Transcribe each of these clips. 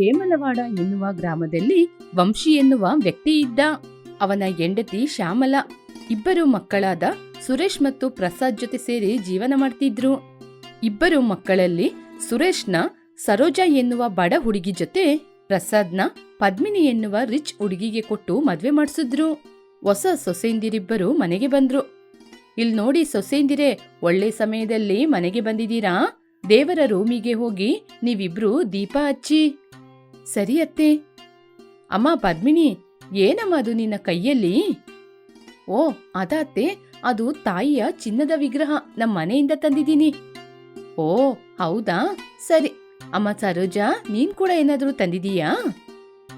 ಹೇಮಲವಾಡ ಎನ್ನುವ ಗ್ರಾಮದಲ್ಲಿ ವಂಶಿ ಎನ್ನುವ ವ್ಯಕ್ತಿ ಇದ್ದ ಅವನ ಹೆಂಡತಿ ಶ್ಯಾಮಲ. ಇಬ್ಬರು ಮಕ್ಕಳಾದ ಸುರೇಶ್ ಮತ್ತು ಪ್ರಸಾದ್ ಜೊತೆ ಸೇರಿ ಜೀವನ ಮಾಡ್ತಿದ್ರು. ಇಬ್ಬರು ಮಕ್ಕಳಲ್ಲಿ ಸುರೇಶ್ನ ಸರೋಜಾ ಎನ್ನುವ ಬಡ ಹುಡುಗಿ ಜೊತೆ ಪ್ರಸಾದ್ನ ಪದ್ಮಿನಿ ಎನ್ನುವ ರಿಚ್ ಹುಡುಗಿಗೆ ಕೊಟ್ಟು ಮದ್ವೆ ಮಾಡಿಸಿದ್ರು. ಹೊಸ ಸೊಸೆಂದಿರಿಬ್ಬರು ಮನೆಗೆ ಬಂದ್ರು. ಇಲ್ ನೋಡಿ ಸೊಸೆಂದಿರೆ ಒಳ್ಳೆ ಸಮಯದಲ್ಲಿ ಮನೆಗೆ ಬಂದಿದ್ದೀರಾ? ದೇವರ ರೂಮಿಗೆ ಹೋಗಿ ನೀವಿಬ್ರು ದೀಪ ಹಚ್ಚಿ. ಸರಿ ಅತ್ತೆ. ಅಮ್ಮ ಪದ್ಮಿನಿ, ಏನಮ್ಮ ಅದು ನಿನ್ನ ಕೈಯಲ್ಲಿ? ಓ ಅದತ್ತೆ ಅದು ತಾಯಿಯ ಚಿನ್ನದ ವಿಗ್ರಹ ನಮ್ಮ ಮನೆಯಿಂದ ತಂದಿದ್ದೀನಿ. ಓ, ಹೌದಾ? ಸರಿ. ಅಮ್ಮ ಸರೋಜಾ, ನೀನ್ ಕೂಡ ಏನಾದರೂ ತಂದಿದೀಯಾ?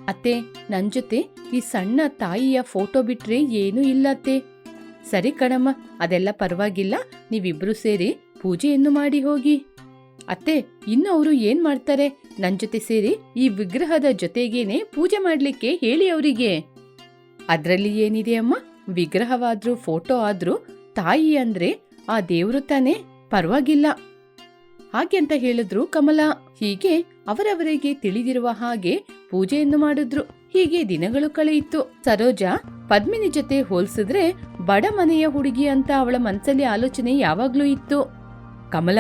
ಅತ್ತೆ, ನನ್ ಜೊತೆ ಈ ಸಣ್ಣ ತಾಯಿಯ ಫೋಟೋ ಬಿಟ್ರೆ ಏನೂ ಇಲ್ಲ ಅತ್ತೆ. ಸರಿ ಕಣಮ್ಮ, ಅದೆಲ್ಲ ಪರವಾಗಿಲ್ಲ, ನೀವಿಬ್ರು ಸೇರಿ ಪೂಜೆಯನ್ನು ಮಾಡಿ ಹೋಗಿ. ಅತ್ತೆ, ಇನ್ನು ಅವರು ಏನ್ ಮಾಡ್ತಾರೆ? ನನ್ ಜೊತೆ ಸೇರಿ ಈ ವಿಗ್ರಹದ ಜೊತೆಗೇನೆ ಪೂಜೆ ಮಾಡ್ಲಿಕ್ಕೆ ಹೇಳಿ ಅವರಿಗೆ. ಅದ್ರಲ್ಲಿ ಏನಿದೆ ಅಮ್ಮ? ವಿಗ್ರಹವಾದ್ರೂ ಫೋಟೋ ಆದ್ರೂ ತಾಯಿ ಅಂದ್ರೆ ಆ ದೇವ್ರು ತಾನೇ? ಪರವಾಗಿಲ್ಲ. ಹಾಗೆ ಅಂತ ಹೇಳಿದ್ರು ಕಮಲ. ಹೀಗೆ ಅವರವರಿಗೆ ತಿಳಿದಿರುವ ಹಾಗೆ ಪೂಜೆಯನ್ನು ಮಾಡಿದ್ರು. ಹೀಗೆ ದಿನಗಳು ಕಳೆಯಿತು. ಸರೋಜಾ ಪದ್ಮಿನಿ ಜೊತೆ ಹೋಲಿಸಿದ್ರೆ ಬಡ ಮನೆಯ ಹುಡುಗಿ ಅಂತ ಅವಳ ಮನಸ್ಸಲ್ಲಿ ಆಲೋಚನೆ ಯಾವಾಗ್ಲೂ ಇತ್ತು. ಕಮಲ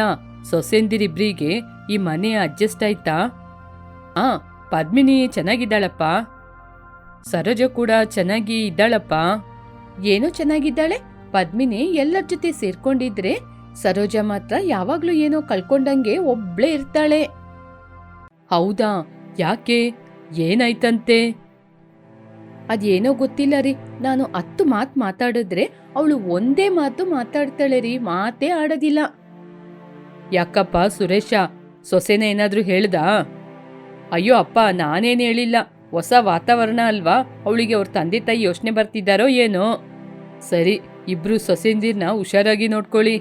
ಸೊಸೆಂದಿರಿಬ್ರಿಗೆ ಈ ಮನೆ ಅಡ್ಜಸ್ಟ್ ಆಯ್ತಾ? ಆ, ಪದ್ಮಿನಿ ಚೆನ್ನಾಗಿದ್ದಾಳಪ್ಪ. ಸರೋಜ ಕೂಡ ಚೆನ್ನಾಗಿ ಇದ್ದಾಳಪ್ಪ. ಏನೋ ಚೆನ್ನಾಗಿದ್ದಾಳೆ? ಪದ್ಮಿನಿ ಎಲ್ಲರ ಜೊತೆ ಸೇರ್ಕೊಂಡಿದ್ರೆ ಸರೋಜ ಮಾತ್ರ ಯಾವಾಗ್ಲೂ ಏನೋ ಕಳ್ಕೊಂಡಂಗೆ ಒಬ್ಳೆ ಇರ್ತಾಳೆ. ಹೌದಾ? ಯಾಕೆ? ಏನಾಯ್ತಂತೆ? ಅದೇನೋ ಗೊತ್ತಿಲ್ಲ ರೀ. ನಾನು ಹತ್ತು ಮಾತು ಮಾತಾಡಿದ್ರೆ ಅವಳು ಒಂದೇ ಮಾತು ಮಾತಾಡ್ತಾಳೆ ರೀ. ಮಾತೇ ಆಡೋದಿಲ್ಲ. ಯಾಕಪ್ಪ ಸುರೇಶ? ಸೊಸೆನ ಏನಾದರೂ ಹೇಳ್ದ? ಅಯ್ಯೋ ಅಪ್ಪ, ನಾನೇನು ಹೇಳಿಲ್ಲ. ಹೊಸ ವಾತಾವರಣ ಅಲ್ವಾ? ಅವಳಿಗೆ ಅವ್ರ ತಂದೆ ತಾಯಿ ಯೋಚನೆ ಬರ್ತಿದ್ದಾರೋ ಏನೋ? ಸರಿ, ಇಬ್ರು ಸೊಸೆಂದಿರ್ನ ಹುಷಾರಾಗಿ ನೋಡ್ಕೊಳ್ಳಿ.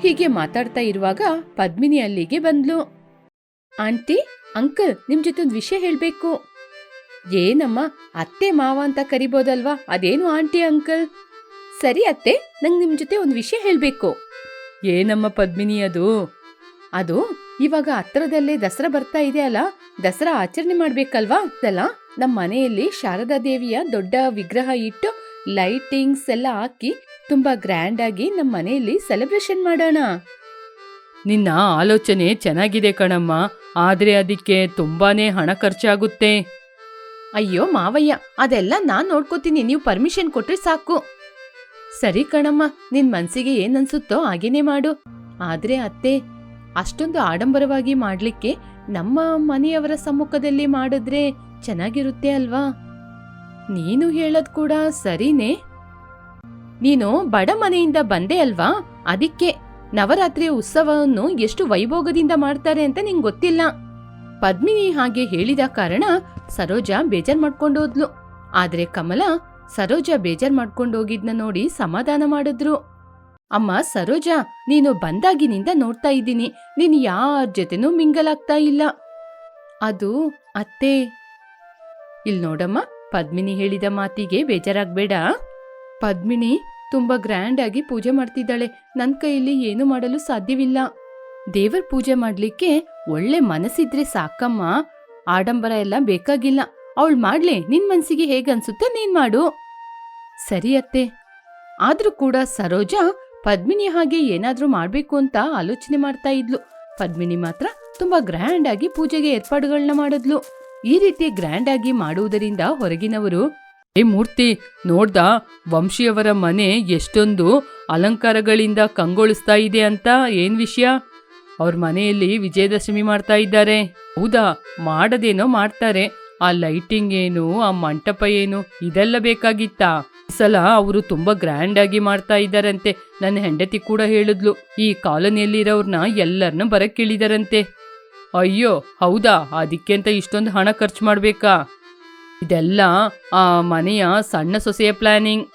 ಹೀಗೆ ಮಾತಾಡ್ತಾ ಇರುವಾಗ ಪದ್ಮಿನಿ ಅಲ್ಲಿಗೆ ಬಂದ್ಲು. ಆಂಟಿ, ಅಂಕಲ್, ನಿಮ್ ಜೊತೆ ಒಂದು ವಿಷಯ ಹೇಳ್ಬೇಕು. ಏನಮ್ಮ, ಅತ್ತೆ ಮಾವ ಅಂತ ಕರಿಬೋದಲ್ವಾ? ಅದೇನು ಆಂಟಿ, ಅಂಕಲ್? ಸರಿ ಅತ್ತೆ, ನಂಗೆ ನಿಮ್ ಜೊತೆ ಒಂದು ವಿಷಯ ಹೇಳ್ಬೇಕು. ಏನಮ್ಮ ಪದ್ಮಿನಿ ಅದು. ಅದು ಇವಾಗ ಹತ್ರದಲ್ಲೇ ದಸರಾ ಬರ್ತಾ ಇದೆ ಅಲ್ಲ? ದಸರಾ ಆಚರಣೆ ಮಾಡ್ಬೇಕಲ್ವಾ? ಅದಲ್ಲ? ನಮ್ಮ ಮನೆಯಲ್ಲಿ ಶಾರದಾ ದೇವಿಯ ದೊಡ್ಡ ವಿಗ್ರಹ ಇಟ್ಟು ಲೈಟಿಂಗ್ಸ್ ಎಲ್ಲ ಹಾಕಿ ತುಂಬಾ ಗ್ರ್ಯಾಂಡ್ ಆಗಿ ನಮ್ಮ ಮನೆಯಲ್ಲಿ ಸೆಲೆಬ್ರೇಷನ್ ಮಾಡೋಣ. ನಿನ್ನ ಆಲೋಚನೆ ಚೆನ್ನಾಗಿದೆ ಕಣಮ್ಮ. ಆದ್ರೆ ಅದಕ್ಕೆ ತುಂಬಾನೇ ಹಣ ಖರ್ಚಾಗುತ್ತೆ. ಅಯ್ಯೋ ಮಾವಯ್ಯ, ಅದೆಲ್ಲ ನಾನ್ ನೋಡ್ಕೋತೀನಿ. ನೀವು ಪರ್ಮಿಷನ್ ಕೊಟ್ರೆ ಸಾಕು. ಸರಿ ಕಣಮ್ಮ, ನಿನ್ ಮನ್ಸಿಗೆ ಏನ್ ಅನ್ಸುತ್ತೋ ಹಾಗೇನೆ ಮಾಡು. ಆದ್ರೆ ಅತ್ತೆ, ಅಷ್ಟೊಂದು ಆಡಂಬರವಾಗಿ ಮಾಡ್ಲಿಕ್ಕೆ ನಮ್ಮ ಮನೆಯವರ ಸಮ್ಮುಖದಲ್ಲಿ ಮಾಡಿದ್ರೆ ಚೆನ್ನಾಗಿರುತ್ತೆ ಅಲ್ವಾ? ನೀನು ಹೇಳದ್ ಕೂಡ ಸರಿನೇ. ನೀನು ಬಡ ಮನೆಯಿಂದ ಬಂದೆ ಅಲ್ವಾ? ಅದಕ್ಕೆ ನವರಾತ್ರಿಯ ಉತ್ಸವವನ್ನು ಎಷ್ಟು ವೈಭೋಗದಿಂದ ಮಾಡ್ತಾರೆ ಅಂತ ನಿಂಗೆ ಗೊತ್ತಿಲ್ಲ. ಪದ್ಮಿನಿ ಹಾಗೆ ಹೇಳಿದ ಕಾರಣ ಸರೋಜಾ ಬೇಜಾರ್ ಮಾಡ್ಕೊಂಡೋದ್ಲು. ಆದ್ರೆ ಕಮಲ ಸರೋಜಾ ಬೇಜಾರ್ ಮಾಡ್ಕೊಂಡೋಗಿದ್ನ ನೋಡಿ ಸಮಾಧಾನ ಮಾಡಿದ್ರು. ಅಮ್ಮ, ಸರೋಜ, ನೀನು ಬಂದಾಗಿನಿಂದ ನೋಡ್ತಾ ಇದ್ದೀನಿ. ನೀನು ಯಾರ ಜೊತೆನೂ ಮಿಂಗಲಾಗ್ತಾ ಇಲ್ಲ. ಅದು ಅತ್ತೆ. ಇಲ್ ನೋಡಮ್ಮ, ಪದ್ಮಿನಿ ಹೇಳಿದ ಮಾತಿಗೆ ಬೇಜಾರಾಗ್ಬೇಡ. ಪದ್ಮಿನಿ ತುಂಬಾ ಗ್ರ್ಯಾಂಡ್ ಆಗಿ ಪೂಜೆ ಮಾಡ್ತಿದ್ದಾಳೆ. ನನ್ನ ಕೈಯಲ್ಲಿ ಏನು ಮಾಡಲು ಸಾಧ್ಯವಿಲ್ಲ. ದೇವರ ಪೂಜೆ ಮಾಡ್ಲಿಕ್ಕೆ ಒಳ್ಳೆ ಮನಸ್ಸಿದ್ರೆ ಸಾಕಮ್ಮ. ಆಡಂಬರ ಎಲ್ಲ ಬೇಕಾಗಿಲ್ಲ. ಅವಳು ಮಾಡ್ಲೆ, ನಿನ್ ಮನ್ಸಿಗೆ ಹೇಗನ್ಸುತ್ತೆ ನೀನ್ ಮಾಡು. ಸರಿ ಅತ್ತೆ. ಆದ್ರೂ ಕೂಡ ಸರೋಜಾ ಪದ್ಮಿನಿ ಹಾಗೆ ಏನಾದ್ರೂ ಮಾಡ್ಬೇಕು ಅಂತ ಆಲೋಚನೆ ಮಾಡ್ತಾ ಇದ್ಲು. ಪದ್ಮಿನಿ ಮಾತ್ರ ತುಂಬಾ ಗ್ರ್ಯಾಂಡ್ ಆಗಿ ಪೂಜೆಗೆ ಏರ್ಪಾಡುಗಳನ್ನ ಮಾಡಿದ್ಲು. ಈ ರೀತಿ ಗ್ರ್ಯಾಂಡ್ ಆಗಿ ಮಾಡುವುದರಿಂದ ಹೊರಗಿನವರು, ಏ ಮೂರ್ತಿ, ನೋಡ್ದ, ವಂಶಿಯವರ ಮನೆ ಎಷ್ಟೊಂದು ಅಲಂಕಾರಗಳಿಂದ ಕಂಗೊಳಿಸ್ತಾ ಇದೆ ಅಂತ ಏನ್ ವಿಷಯ? ಅವ್ರ ಮನೆಯಲ್ಲಿ ವಿಜಯದಶಮಿ ಮಾಡ್ತಾ ಇದ್ದಾರೆ. ಹೌದಾ, ಮಾಡದೇನೋ ಮಾಡ್ತಾರೆ. ಆ ಲೈಟಿಂಗ್ ಏನು, ಆ ಮಂಟಪ ಏನು, ಇದೆಲ್ಲ ಬೇಕಾಗಿತ್ತಾ? ಸಲ ಅವರು ತುಂಬಾ ಗ್ರ್ಯಾಂಡ್ ಆಗಿ ಮಾಡ್ತಾ ಇದ್ದಾರಂತೆ. ನನ್ನ ಹೆಂಡತಿ ಕೂಡ ಹೇಳಿದ್ಲು, ಈ ಕಾಲೋನಿಯಲ್ಲಿರೋರ್ನ ಎಲ್ಲರನ್ನ ಬರಕ್ ಅಯ್ಯೋ, ಹೌದಾ? ಅದಕ್ಕೆ ಅಂತ ಇಷ್ಟೊಂದು ಹಣ ಖರ್ಚು ಮಾಡ್ಬೇಕಾ? ಇದೆಲ್ಲ ಆ ಮನೆಯ ಸಣ್ಣ ಸೊಸೆಯ ಪ್ಲಾನಿಂಗ್.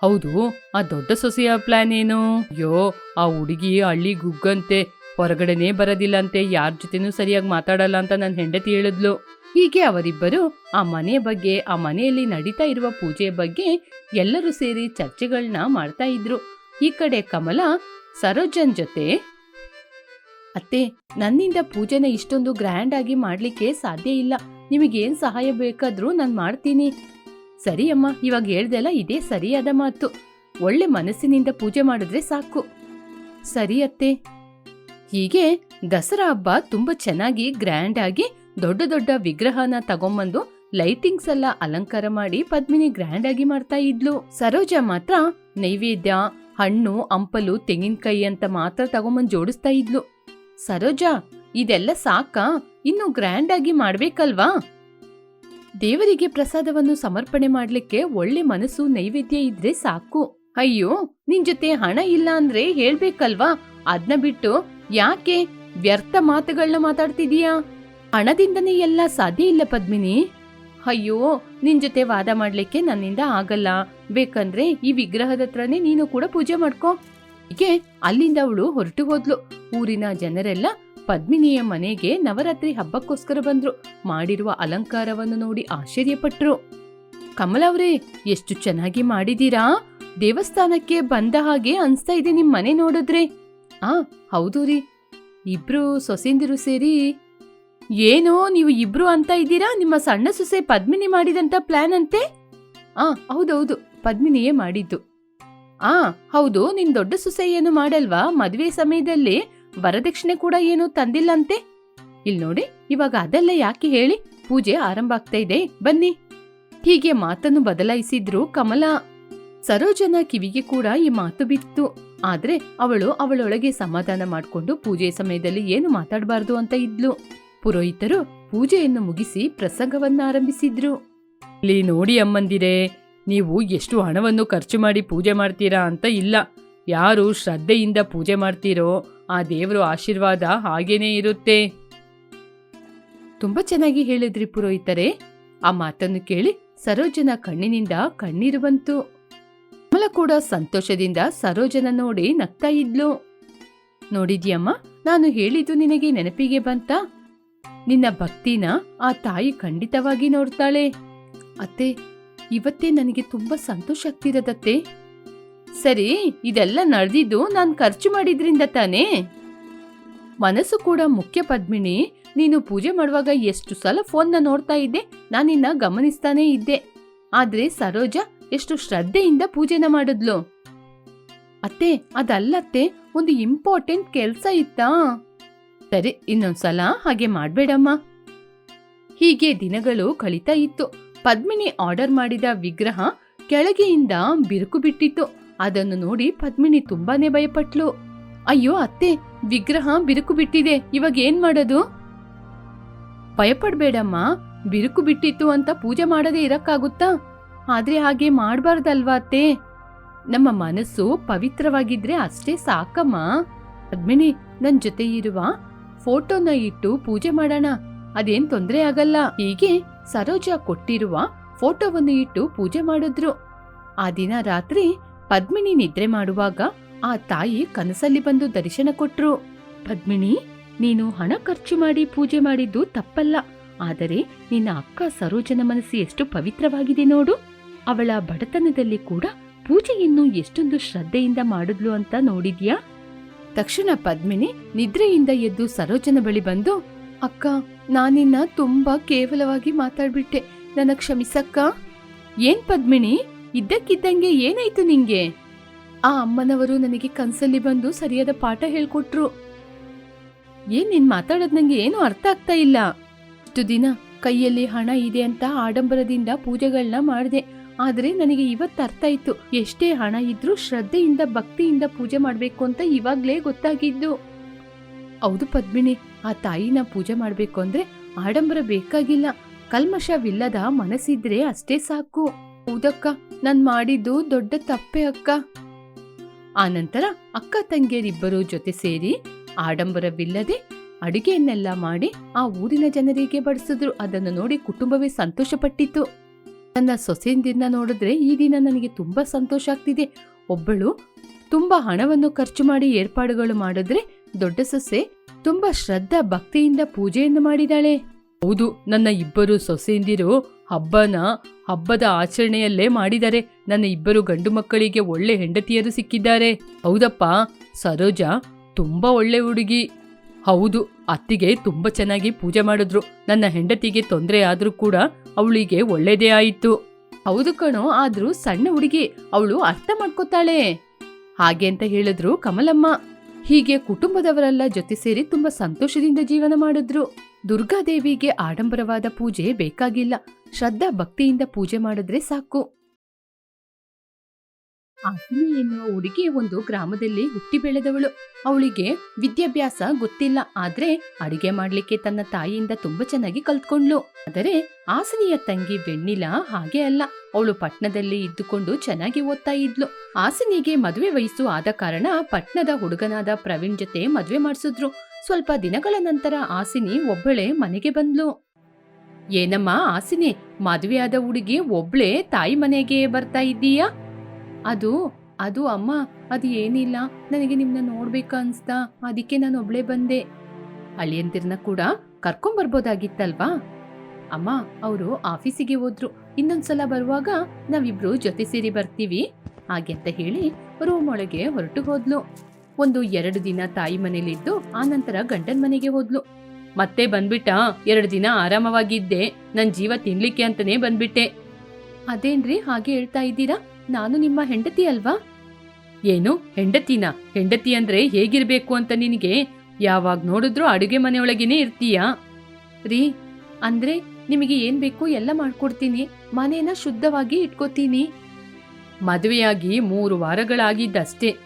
ಹೌದು, ಆ ದೊಡ್ಡ ಸೊಸೆಯ ಪ್ಲಾನ್ ಏನು? ಅಯ್ಯೋ, ಆ ಹುಡುಗಿ ಹಳ್ಳಿ ಗುಗ್ಗಂತೆ, ಹೊರಗಡೆನೇ ಬರೋದಿಲ್ಲಂತೆ, ಯಾರ ಜೊತೆನೂ ಸರಿಯಾಗಿ ಮಾತಾಡಲ್ಲ ಅಂತ ನನ್ನ ಹೆಂಡತಿ ಹೇಳಿದ್ಲು. ಹೀಗೆ ಅವರಿಬ್ಬರು ಆ ಮನೆ ಬಗ್ಗೆ, ಆ ಮನೆಯಲ್ಲಿ ನಡೀತಾ ಇರುವ ಪೂಜೆ ಬಗ್ಗೆ ಎಲ್ಲರೂ ಸೇರಿ ಚರ್ಚೆಗಳನ್ನ ಮಾಡ್ತಾ ಇದ್ರು. ಈ ಕಡೆ ಕಮಲ, ಸರೋಜನ್ ಜೊತೆ, ಅತ್ತೆ, ನನ್ನಿಂದ ಪೂಜೆನ ಇಷ್ಟೊಂದು ಗ್ರ್ಯಾಂಡ್ ಆಗಿ ಮಾಡ್ಲಿಕ್ಕೆ ಸಾಧ್ಯ ಇಲ್ಲ. ನಿಮಗೇನ್ ಸಹಾಯ ಬೇಕಾದ್ರೂ ನಾನು ಮಾಡ್ತೀನಿ. ಸರಿ ಅಮ್ಮ, ಇವಾಗ ಹೇಳ್ದೆಲ್ಲ ಇದೇ ಸರಿಯಾದ ಮಾತು. ಒಳ್ಳೆ ಮನಸ್ಸಿನಿಂದ ಪೂಜೆ ಮಾಡಿದ್ರೆ ಸಾಕು. ಸರಿ ಅತ್ತೆ. ಹೀಗೆ ದಸರಾ ಹಬ್ಬ ತುಂಬಾ ಚೆನ್ನಾಗಿ ಗ್ರ್ಯಾಂಡ್ ಆಗಿ ದೊಡ್ಡ ದೊಡ್ಡ ವಿಗ್ರಹನ ತಗೊಂಬಂದು ಲೈಟಿಂಗ್ಸ್ ಎಲ್ಲ ಅಲಂಕಾರ ಮಾಡಿ ಪದ್ಮಿನಿ ಗ್ರ್ಯಾಂಡ್ ಆಗಿ ಮಾಡ್ತಾ ಇದ್ಲು. ಸರೋಜ ಮಾತ್ರ ನೈವೇದ್ಯ, ಹಣ್ಣು ಅಂಪಲು ತೆಂಗಿನಕಾಯಿ ಅಂತ ಮಾತ್ರ ತಗೊಂಬಂದ್ ಜೋಡಿಸ್ತಾ ಇದ್ಲು. ಸರೋಜ, ಇದೆಲ್ಲ ಸಾಕಾ? ಇನ್ನು ಗ್ರ್ಯಾಂಡ್ ಆಗಿ ಮಾಡ್ಬೇಕಲ್ವಾ? ದೇವರಿಗೆ ಪ್ರಸಾದವನ್ನು ಸಮರ್ಪಣೆ ಮಾಡ್ಲಿಕ್ಕೆ ಒಳ್ಳೆ ಮನಸ್ಸು, ನೈವೇದ್ಯ ಇದ್ರೆ ಸಾಕು. ಅಯ್ಯೋ, ನಿನ್ ಜೊತೆ ಹಣ ಇಲ್ಲ ಅಂದ್ರೆ ಹೇಳ್ಬೇಕಲ್ವಾ? ಅದ್ನ ಬಿಟ್ಟು ಯಾಕೆ ವ್ಯರ್ಥ ಮಾತುಗಳನ್ನ ಮಾತಾಡ್ತಿದೀಯಾ? ಹಣದಿಂದನೇ ಎಲ್ಲ ಸಾಧ್ಯ ಇಲ್ಲ ಪದ್ಮಿನಿ. ಅಯ್ಯೋ, ನಿನ್ ಜೊತೆ ವಾದ ಮಾಡ್ಲಿಕ್ಕೆ ನನ್ನಿಂದ ಆಗಲ್ಲ. ಬೇಕಂದ್ರೆ ಈ ವಿಗ್ರಹದ ಹತ್ರನೇ ನೀನು ಕೂಡ ಪೂಜೆ ಮಾಡ್ಕೋ. ಹೀಗೆ ಅಲ್ಲಿಂದ ಅವಳು ಹೊರಟು ಹೋದ್ಲು. ಊರಿನ ಜನರೆಲ್ಲ ಪದ್ಮಿನಿಯ ಮನೆಗೆ ನವರಾತ್ರಿ ಹಬ್ಬಕ್ಕೋಸ್ಕರ ಬಂದ್ರು. ಮಾಡಿರುವ ಅಲಂಕಾರವನ್ನು ನೋಡಿ ಆಶ್ಚರ್ಯಪಟ್ರು. ಕಮಲ ಅವ್ರೆ, ಎಷ್ಟು ಚೆನ್ನಾಗಿ ಮಾಡಿದೀರಾ ದೇವಸ್ಥಾನಕ್ಕೆ ಬಂದ ಹಾಗೆ ಅನ್ಸ್ತಾ ಇದೆ ನಿಮ್ ಮನೆ ನೋಡಿದ್ರೆ. ಆ, ಹೌದು ರೀ. ಇಬ್ರು ಸೊಸೆಂದಿರು ಸೇರಿ ಏನೋ ನೀವು ಇಬ್ರು ಅಂತ ಇದ್ದೀರಾ? ನಿಮ್ಮ ಸಣ್ಣ ಸೊಸೆ ಪದ್ಮಿನಿ ಮಾಡಿದಂತ ಪ್ಲಾನ್ ಅಂತೆ? ಆ, ಹೌದೌದು, ಪದ್ಮಿನಿಯೇ ಮಾಡಿದ್ದು. ಆ, ಹೌದು, ನಿನ್ ದೊಡ್ಡ ಸೊಸೆ ಏನು ಮಾಡಲ್ವಾ? ಮದುವೆ ಸಮಯದಲ್ಲಿ ವರದಕ್ಷಿಣೆ ಕೂಡ ಏನು ತಂದಿಲ್ಲಂತೆ? ಇಲ್ ನೋಡಿ, ಇವಾಗ ಅದೆಲ್ಲ ಯಾಕೆ ಹೇಳಿ? ಪೂಜೆ ಆರಂಭ ಆಗ್ತಾ ಇದೆ, ಬನ್ನಿ. ಹೀಗೆ ಮಾತನ್ನು ಬದಲಾಯಿಸಿದ್ರು ಕಮಲ. ಸರೋಜನ ಕಿವಿಗೆ ಕೂಡ ಈ ಮಾತು ಬಿತ್ತು. ಆದ್ರೆ ಅವಳು ಅವಳೊಳಗೆ ಸಮಾಧಾನ ಮಾಡ್ಕೊಂಡು ಪೂಜೆ ಸಮಯದಲ್ಲಿ ಏನು ಮಾತಾಡಬಾರ್ದು ಅಂತ ಇದ್ಲು. ಪುರೋಹಿತರು ಪೂಜೆಯನ್ನು ಮುಗಿಸಿ ಪ್ರಸಂಗವನ್ನ ಆರಂಭಿಸಿದ್ರು ಇಲ್ಲಿ ನೋಡಿ ಅಮ್ಮಂದಿರೇ, ನೀವು ಎಷ್ಟು ಹಣವನ್ನು ಖರ್ಚು ಮಾಡಿ ಪೂಜೆ ಮಾಡ್ತೀರಾ ಅಂತ ಇಲ್ಲ. ಯಾರು ಶ್ರದ್ಧೆಯಿಂದ ಪೂಜೆ ಮಾಡ್ತೀರೋ ಆ ದೇವರ ಆಶೀರ್ವಾದ ಹಾಗೇನೇ ಇರುತ್ತೆ. ತುಂಬಾ ಚೆನ್ನಾಗಿ ಹೇಳಿದ್ರಿ ಪುರೋಹಿತರೆ. ಆ ಮಾತನ್ನು ಕೇಳಿ ಸರೋಜನ ಕಣ್ಣಿನಿಂದ ಕಣ್ಣೀರು ಬಂತು. ಕಮಲ ಕೂಡ ಸಂತೋಷದಿಂದ ಸರೋಜನ ನೋಡಿ ನಗ್ತಾ ಇದ್ಲು. ನೋಡಿದ್ಯಮ್ಮ, ನಾನು ಹೇಳಿದ್ದು ನಿನಗೆ ನೆನಪಿಗೆ ಬಂತ? ನಿನ್ನ ಭಕ್ತಿನ ಆ ತಾಯಿ ಖಂಡಿತವಾಗಿ ನೋಡ್ತಾಳೆ. ಅತ್ತೆ, ಇವತ್ತೇ ನನಗೆ ತುಂಬಾ ಸಂತೋಷ ಆಗ್ತಿರೋದತ್ತೆ. ಸರಿ, ಇದೆಲ್ಲ ನಡೆದಿದ್ದು ನಾನು ಖರ್ಚು ಮಾಡಿದ್ರಿಂದ ತಾನೇ? ಮನಸ್ಸು ಕೂಡ ಮುಖ್ಯ ಪದ್ಮಿನಿ, ನೀನು ಪೂಜೆ ಮಾಡುವಾಗ ಎಷ್ಟು ಸಲ ಫೋನ್ನ ನೋಡ್ತಾ ಇದ್ದೆ ನಾನಿನ್ನ ಗಮನಿಸ್ತಾನೇ ಇದ್ದೆ. ಆದ್ರೆ ಸರೋಜ ಎಷ್ಟು ಶ್ರದ್ಧೆಯಿಂದ ಪೂಜೆನ ಮಾಡಿದ್ಲು. ಅತ್ತೆ, ಅದಲ್ಲತ್ತೆ, ಒಂದು ಇಂಪಾರ್ಟೆಂಟ್ ಕೆಲ್ಸ ಇತ್ತಾ? ಸರಿ ಇನ್ನೊಂದ್ಸಲ ಹಾಗೆ ಮಾಡ್ಬೇಡಮ್ಮ. ಹೀಗೆ ದಿನಗಳು ಕಳೀತಾ ಇತ್ತು. ಪದ್ಮಿನಿ ಆರ್ಡರ್ ಮಾಡಿದ ವಿಗ್ರಹ ಕೆಳಗೆಯಿಂದ ಬಿರುಕು ಬಿಟ್ಟಿತ್ತು. ಅದನ್ನು ನೋಡಿ ಪದ್ಮಿನಿ ತುಂಬಾನೇ ಭಯಪಟ್ಲು. ಅಯ್ಯೋ ಅತ್ತೆ, ವಿಗ್ರಹ ಬಿರುಕು ಬಿಟ್ಟಿದೆ, ಇವಾಗ ಏನ್ ಮಾಡೋದು? ಭಯಪಡ್ಬೇಡಮ್ಮ, ಬಿರುಕು ಬಿಟ್ಟಿತ್ತು ಅಂತ ಪೂಜೆ ಮಾಡದೇ ಇರಕ್ಕಾಗುತ್ತಾ? ಆದ್ರೆ ಹಾಗೆ ಮಾಡಬಾರ್ದಲ್ವಾ ಅತ್ತೆ? ನಮ್ಮ ಮನಸ್ಸು ಪವಿತ್ರವಾಗಿದ್ರೆ ಅಷ್ಟೇ ಸಾಕಮ್ಮ. ಪದ್ಮಿನಿ ನನ್ನ ಜೊತೆ ಇರುವ ಫೋಟೋನ ಇಟ್ಟು ಪೂಜೆ ಮಾಡೋಣ. ಅದೇನ್ ತೊಂದ್ರೆ ಆಗಲ್ಲ. ಹೀಗೆ ಸರೋಜ ಕೊಟ್ಟಿರುವ ಫೋಟೋವನ್ನು ಇಟ್ಟು ಪೂಜೆ ಮಾಡಿದ್ರು. ಆ ದಿನ ರಾತ್ರಿ ಪದ್ಮಿನಿ ನಿದ್ರೆ ಮಾಡುವಾಗ ಆ ತಾಯಿ ಕನಸಲ್ಲಿ ಬಂದು ದರ್ಶನ ಕೊಟ್ರು. ಪದ್ಮಿನಿ, ನೀನು ಹಣ ಖರ್ಚು ಮಾಡಿ ಪೂಜೆ ಮಾಡಿದ್ದು ತಪ್ಪಲ್ಲ. ಆದರೆ ನಿನ್ನ ಅಕ್ಕ ಸರೋಜನ ಮನಸ್ಸು ಎಷ್ಟು ಪವಿತ್ರವಾಗಿದೆ ನೋಡು. ಅವಳ ಬಡತನದಲ್ಲಿ ಕೂಡ ಪೂಜೆಯನ್ನು ಎಷ್ಟೊಂದು ಶ್ರದ್ಧೆಯಿಂದ ಮಾಡಿದ್ಲು ಅಂತ ನೋಡಿದ್ಯಾ? ತಕ್ಷಣ ಪದ್ಮಿನಿ ನಿದ್ರೆಯಿಂದ ಎದ್ದು ಸರೋಜನ ಬಳಿ ಬಂದು, ಅಕ್ಕ, ನಾನಿನ್ನ ತುಂಬಾ ಕೇವಲವಾಗಿ ಮಾತಾಡ್ಬಿಟ್ಟೆ. ನನ್ನ ಕ್ಷಮಿಸಕ್ಕ? ಏನ್ ಪದ್ಮಿನಿ? ಇದ್ದಕ್ಕಿದ್ದಂಗೆ ಏನಾಯ್ತು ನಿಂಗೆ? ಆ ಅಮ್ಮನವರು ನನಗೆ ಕನ್ಸಲ್ಲಿ ಬಂದು ಸರಿಯಾದ ಪಾಠ ಹೇಳ್ಕೊಟ್ರು. ಏನ್ ನೀನ್ ಮಾತಾಡೋದ್ ನಂಗೆ ಏನು ಅರ್ಥ ಆಗ್ತಾ ಇಲ್ಲ. ಇಷ್ಟು ದಿನ ಕೈಯಲ್ಲಿ ಹಣ ಇದೆ ಅಂತ ಆಡಂಬರದಿಂದ ಪೂಜೆಗಳನ್ನ ಮಾಡಿದೆ. ಆದ್ರೆ ನನಗೆ ಇವತ್ತು ಅರ್ಥ ಆಯ್ತು. ಎಷ್ಟೇ ಹಣ ಇದ್ರೂ ಶ್ರದ್ಧೆಯಿಂದ, ಭಕ್ತಿಯಿಂದ ಪೂಜೆ ಮಾಡ್ಬೇಕು ಅಂತ ಇವಾಗ್ಲೇ ಗೊತ್ತಾಗಿದ್ದು. ಹೌದು ಪದ್ಮಿನಿ, ಆ ತಾಯಿನ ಪೂಜೆ ಮಾಡ್ಬೇಕು ಅಂದ್ರೆ ಆಡಂಬರ ಬೇಕಾಗಿಲ್ಲ. ಕಲ್ಮಶವಿಲ್ಲದ ಮನಸ್ಸಿದ್ರೆ ಅಷ್ಟೇ ಸಾಕು. ಹೌದಕ್ಕ, ನಾನ್ ಮಾಡಿದ್ದು ದೊಡ್ಡ ತಪ್ಪೆ ಅಕ್ಕ. ಆನಂತರ ಅಕ್ಕ ತಂಗಿಯರಿಬ್ಬರು ಜೊತೆ ಸೇರಿ ಆಡಂಬರವಿಲ್ಲದೆ ಅಡಿಗೆಯನ್ನೆಲ್ಲ ಮಾಡಿ ಆ ಊರಿನ ಜನರಿಗೆ ಬಡಿಸಿದ್ರು. ಅದನ್ನು ನೋಡಿ ಕುಟುಂಬವೇ ಸಂತೋಷಪಟ್ಟಿತು ನನ್ನ ಸೊಸೆಯಂದಿರನ್ನ ನೋಡಿದ್ರೆ ಈ ದಿನ ನನಗೆ ತುಂಬಾ ಸಂತೋಷ ಆಗ್ತಿದೆ. ಒಬ್ಬಳು ತುಂಬಾ ಹಣವನ್ನು ಖರ್ಚು ಮಾಡಿ ಏರ್ಪಾಡುಗಳು ಮಾಡಿದ್ರೆ ದೊಡ್ಡ ಸೊಸೆ ತುಂಬಾ ಶ್ರದ್ಧಾ ಭಕ್ತಿಯಿಂದ ಪೂಜೆಯನ್ನು ಮಾಡಿದಾಳೆ. ಹೌದು, ನನ್ನ ಇಬ್ಬರು ಸೊಸೆಯಿಂದಿರು ಹಬ್ಬನ, ಹಬ್ಬದ ಆಚರಣೆಯಲ್ಲೇ ಮಾಡಿದ್ದಾರೆ. ನನ್ನ ಇಬ್ಬರು ಗಂಡು ಮಕ್ಕಳಿಗೆ ಒಳ್ಳೆ ಹೆಂಡತಿಯರು ಸಿಕ್ಕಿದ್ದಾರೆ. ಹೌದಪ್ಪ, ಸರೋಜಾ ತುಂಬಾ ಒಳ್ಳೆ ಹುಡುಗಿ. ಹೌದು ಅತ್ತಿಗೆ ತುಂಬಾ ಚೆನ್ನಾಗಿ ಪೂಜೆ ಮಾಡಿದ್ರು. ನನ್ನ ಹೆಂಡತಿಗೆ ತೊಂದರೆ ಆದ್ರೂ ಕೂಡ ಅವಳಿಗೆ ಒಳ್ಳೇದೇ ಆಯಿತು. ಹೌದು ಕಣೋ, ಆದ್ರೂ ಸಣ್ಣ ಹುಡುಗಿ, ಅವಳು ಅರ್ಥ ಮಾಡ್ಕೊತಾಳೆ. ಹಾಗೆ ಅಂತ ಹೇಳಿದ್ರು ಕಮಲಮ್ಮ. ಹೀಗೆ ಕುಟುಂಬದವರೆಲ್ಲ ಜೊತೆ ಸೇರಿ ತುಂಬಾ ಸಂತೋಷದಿಂದ ಜೀವನ ಮಾಡಿದ್ರು. ದುರ್ಗಾದೇವಿಗೆ ಆಡಂಬರವಾದ ಪೂಜೆ ಬೇಕಾಗಿಲ್ಲ. ಶ್ರದ್ಧಾ ಭಕ್ತಿಯಿಂದ ಪೂಜೆ ಮಾಡಿದ್ರೆ ಸಾಕು. ಅಗ್ನಿ ಎನ್ನುವ ಹುಡುಗಿ ಒಂದು ಗ್ರಾಮದಲ್ಲಿ ಹುಟ್ಟಿ ಬೆಳೆದವಳು. ಅವಳಿಗೆ ವಿದ್ಯಾಭ್ಯಾಸ ಗೊತ್ತಿಲ್ಲ. ಆದ್ರೆ ಅಡಿಗೆ ಮಾಡ್ಲಿಕ್ಕೆ ತನ್ನ ತಾಯಿಯಿಂದ ತುಂಬಾ ಚೆನ್ನಾಗಿ ಕಲ್ತ್ಕೊಂಡ್ಲು ಆದರೆ ಆಸನಿಯ ತಂಗಿ ಬೆಣ್ಣಿಲ ಹಾಗೆ ಅಲ್ಲ. ಅವಳು ಪಟ್ನದಲ್ಲಿ ಇದ್ದುಕೊಂಡು ಚೆನ್ನಾಗಿ ಓದ್ತಾ ಇದ್ಲು. ಆಸನಿಗೆ ಮದುವೆ ವಯಸ್ಸು ಆದ ಕಾರಣ ಪಟ್ನದ ಹುಡುಗನಾದ ಪ್ರವೀಣ್ ಜೊತೆ ಮದುವೆ ಮಾಡಿಸಿದ್ರು. ಸ್ವಲ್ಪ ದಿನಗಳ ನಂತರ ಆಸಿನಿ ಒಬ್ಬಳೆ ಮನೆಗೆ ಬಂದ್ಲು. ಏನಮ್ಮ ಆಸಿನಿ ಮದುವೆಯಾದ ಹುಡುಗಿ ಒಬ್ಳೆ ತಾಯಿ ಮನೆಗೆ ಬರ್ತಾ ಇದ್ದೀಯಾ? ಅದು ಅದು ಅಮ್ಮ, ಅದು ಏನಿಲ್ಲ. ನನಗೆ ನಿಮ್ನ ನೋಡ್ಬೇಕು ಅನ್ಸ್ತಾ ಅದಕ್ಕೆ ನಾನು ಒಬ್ಳೆ ಬಂದೆ. ಅಳಿಯಂತಿರ್ನ ಕೂಡ ಕರ್ಕೊಂಬರ್ಬೋದಾಗಿತ್ತಲ್ವಾ? ಅಮ್ಮ, ಅವರು ಆಫೀಸಿಗೆ ಹೋದ್ರು. ಇನ್ನೊಂದ್ಸಲ ಬರುವಾಗ ನಾವಿಬ್ರು ಜೊತೆ ಸೇರಿ ಬರ್ತೀವಿ. ಹಾಗೆ ಅಂತ ಹೇಳಿ ರೂಮ್ ಒಳಗೆ ಹೊರಟು ಹೋದ್ಲು. ಒಂದು ಎರಡು ದಿನ ತಾಯಿ ಮನೇಲಿದ್ದು ನಂತರ ಗಂಡನ ಮನೆಗೆ ಹೋದ್ಲು. ಮತ್ತೆ ಬಂದ್ಬಿಟ್ಟ. ಎರಡು ದಿನ ಆರಾಮವಾಗಿದ್ದೆ. ನನ್ನ ಜೀವ ತಿನ್ಲಿಕ್ಕೆ ಅಂತಾನೆ ಬಂದ್ಬಿಟ್ಟೆ. ಅದೇನ್ರಿ ಹಾಗೆ ಹೇಳ್ತಾ ಇದ್ದೀರಾ? ನಾನು ನಿಮ್ಮ ಹೆಂಡತಿ ಅಲ್ವಾ? ಏನು? ಹೆಂಡತಿನ? ಹೆಂಡತಿ ಅಂದ್ರೆ ಹೇಗಿರ್ಬೇಕು ಅಂತ ನಿನಗೆ? ಯಾವಾಗ ನೋಡಿದ್ರು ಅಡುಗೆ ಮನೆಯೊಳಗೇನೆ ಇರ್ತೀಯಾ? ರೀ ಅಂದ್ರೆ ನಿಮಗೆ ಏನ್ ಬೇಕು ಎಲ್ಲ ಮಾಡ್ಕೊಡ್ತೀನಿ. ಮನೇನ ಶುದ್ಧವಾಗಿ ಇಟ್ಕೋತೀನಿ. ಮದುವೆಯಾಗಿ ಮೂರು ವಾರಗಳಾಗಿದ್ದಷ್ಟೇ.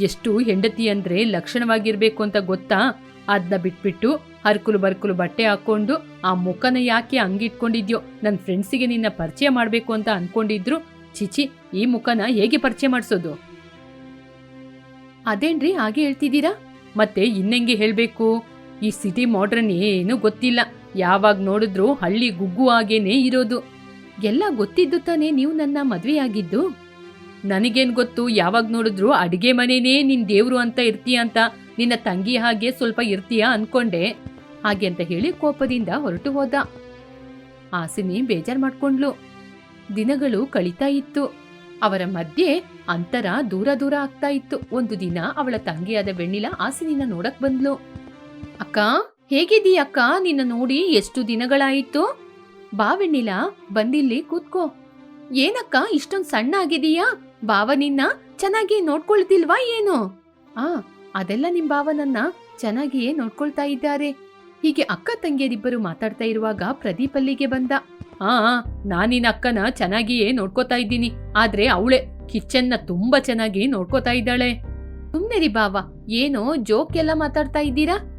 ಎಷ್ಟು ಹೆಂಡತಿ ಅಂದ್ರೆ ಲಕ್ಷಣವಾಗಿರ್ಬೇಕು ಅಂತ ಗೊತ್ತಾ? ಅದನ್ನ ಬಿಟ್ಬಿಟ್ಟು ಹರ್ಕುಲು ಬರ್ಕುಲು ಬಟ್ಟೆ ಹಾಕೊಂಡು ಆ ಮುಖನ ಯಾಕೆ ಹಂಗಿಟ್ಕೊಂಡಿದ್ಯೋ? ನನ್ನ ಫ್ರೆಂಡ್ಸಿಗೆ ನಿನ್ನ ಪರಿಚಯ ಮಾಡಬೇಕು ಅಂತ ಅನ್ಕೊಂಡಿದ್ರು. ಚಿಚಿ, ಈ ಮುಖನ ಹೇಗೆ ಪರಿಚಯ ಮಾಡಿಸೋದು? ಅದೇನ್ರಿ ಹಾಗೆ ಹೇಳ್ತಿದ್ದೀರಾ? ಮತ್ತೆ ಇನ್ನೆಂಗೆ ಹೇಳ್ಬೇಕು? ಈ ಸಿಟಿ ಮಾಡ್ರನ್ ಏನು ಗೊತ್ತಿಲ್ಲ. ಯಾವಾಗ ನೋಡಿದ್ರು ಹಳ್ಳಿ ಗುಗ್ಗು ಹಾಗೇನೆ ಇರೋದು. ಎಲ್ಲ ಗೊತ್ತಿದ್ದು ತಾನೇ ನೀವು ನನ್ನ ಮದುವೆಯಾಗಿದ್ದು? ನನಗೇನ್ ಗೊತ್ತು? ಯಾವಾಗ ನೋಡಿದ್ರು ಅಡಿಗೆ ಮನೆನೇ ನಿನ್ ದೇವ್ರು ಅಂತ ಇರ್ತೀಯ ಅಂತ. ನಿನ್ನ ತಂಗಿ ಹಾಗೆ ಸ್ವಲ್ಪ ಇರ್ತೀಯ ಅನ್ಕೊಂಡೆ. ಹಾಗೆ ಅಂತ ಹೇಳಿ ಕೋಪದಿಂದ ಹೊರಟು ಹೋದ. ಆಸಿನಿ ಬೇಜಾರ್ ಮಾಡ್ಕೊಂಡ್ಲು. ದಿನಗಳು ಕಳೀತಾ ಇತ್ತು. ಅವರ ಮಧ್ಯೆ ಅಂತರ ದೂರ ದೂರ ಆಗ್ತಾ ಇತ್ತು. ಒಂದು ದಿನ ಅವಳ ತಂಗಿಯಾದ ಬೆಣ್ಣಿಲ ಆಸಿನಿನ ನೋಡಕ್ ಬಂದ್ಲು. ಅಕ್ಕ, ಹೇಗಿದ್ದೀ ಅಕ್ಕ? ನಿನ್ನ ನೋಡಿ ಎಷ್ಟು ದಿನಗಳಾಯಿತು? ಬಾ ಬೆಣ್ಣಿಲ ಬಂದಿಲ್ಲಿ ಕೂತ್ಕೋ. ಏನಕ್ಕ, ಇಷ್ಟೊಂದ್ ಸಣ್ಣ ಆಗಿದೀಯಾ ಬಾವ ನಿನ್ನ ಚೆನ್ನಾಗಿ ನೋಡ್ಕೊಳ್ತಿಲ್ವಾ ಏನು? ಆ, ಅದೆಲ್ಲ ನಿಮ್ ಬಾವನನ್ನ ಚೆನ್ನಾಗಿಯೇ ನೋಡ್ಕೊಳ್ತಾ ಇದ್ದಾರೆ. ಹೀಗೆ ಅಕ್ಕ ತಂಗಿಯರಿಬ್ಬರು ಮಾತಾಡ್ತಾ ಇರುವಾಗ ಪ್ರದೀಪ್ ಅಲ್ಲಿಗೆ ಬಂದ. ಆ ನಾನಿನ ಅಕ್ಕನ ಚೆನ್ನಾಗಿಯೇ ನೋಡ್ಕೋತಾ ಇದ್ದೀನಿ. ಆದ್ರೆ ಅವಳೆ ಕಿಚನ್ನ ತುಂಬಾ ಚೆನ್ನಾಗಿ ನೋಡ್ಕೋತಾ ಇದ್ದಾಳೆ. ಸುಮ್ನೆರಿ ಬಾವ, ಏನೋ ಜೋಕ್ ಎಲ್ಲ ಮಾತಾಡ್ತಾ ಇದ್ದೀರಾ?